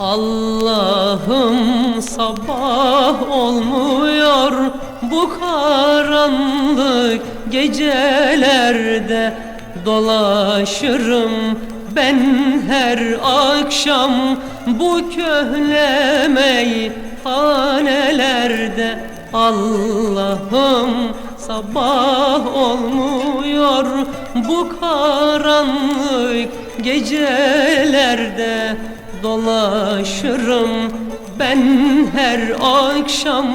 Allah'ım sabah olmuyor. Bu karanlık gecelerde dolaşırım ben her akşam. Bu köhne meyhanelerde Allah'ım sabah olmuyor. Bu karanlık gecelerde dolaşırım ben her akşam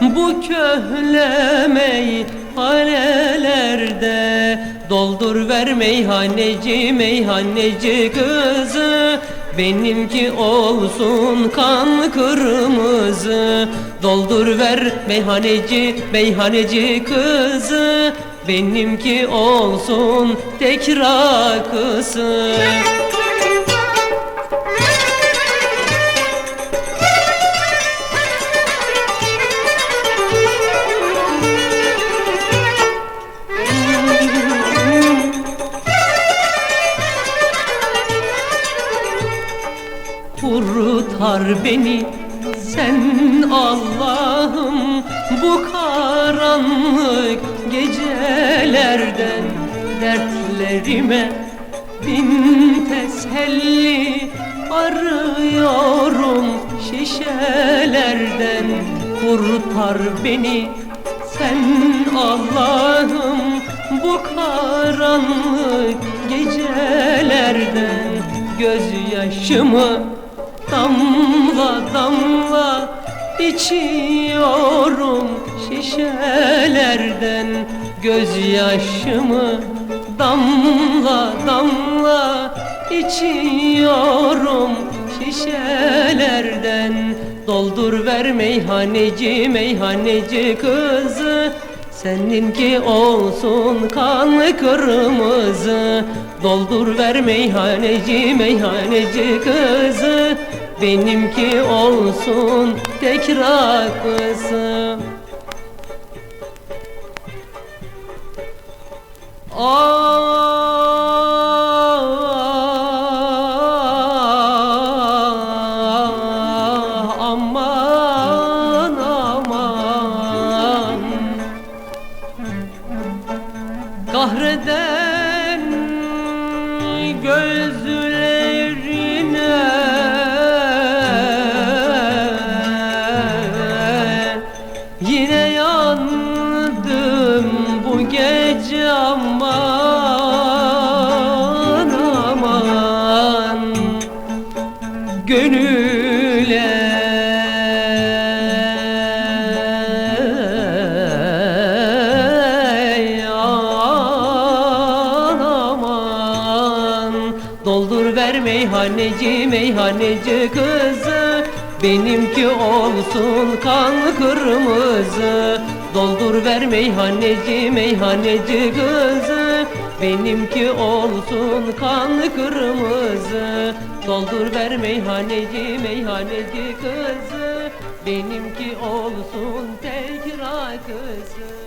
bu köhne meyhanelerde. Doldur ver meyhaneci meyhaneci kızı Benimki olsun kan kırmızı. Doldur ver meyhaneci meyhaneci kızı Benimki olsun tek rakısı Kurtar beni. Sen Allah'ım bu karanlık gecelerden dertlerime bin teselli arıyorum. Şişelerden kurtar beni. Sen Allah'ım bu karanlık gecelerden gözyaşımı damla damla içiyorum şişelerden gözyaşımı. Damla damla içiyorum şişelerden. Doldur ver meyhaneci meyhaneci kızı Seninki olsun kan kırmızı. Doldur ver meyhaneci meyhaneci kızı. Benimki olsun tek rakısı Ah Kahreden gözlerine ver meyhaneci meyhaneci kızı Benimki olsun kan kırmızı. Doldur ver meyhaneci meyhaneci kızı Benimki olsun kan kırmızı. Doldur ver meyhaneci meyhaneci kızı Benimki olsun tek rakısı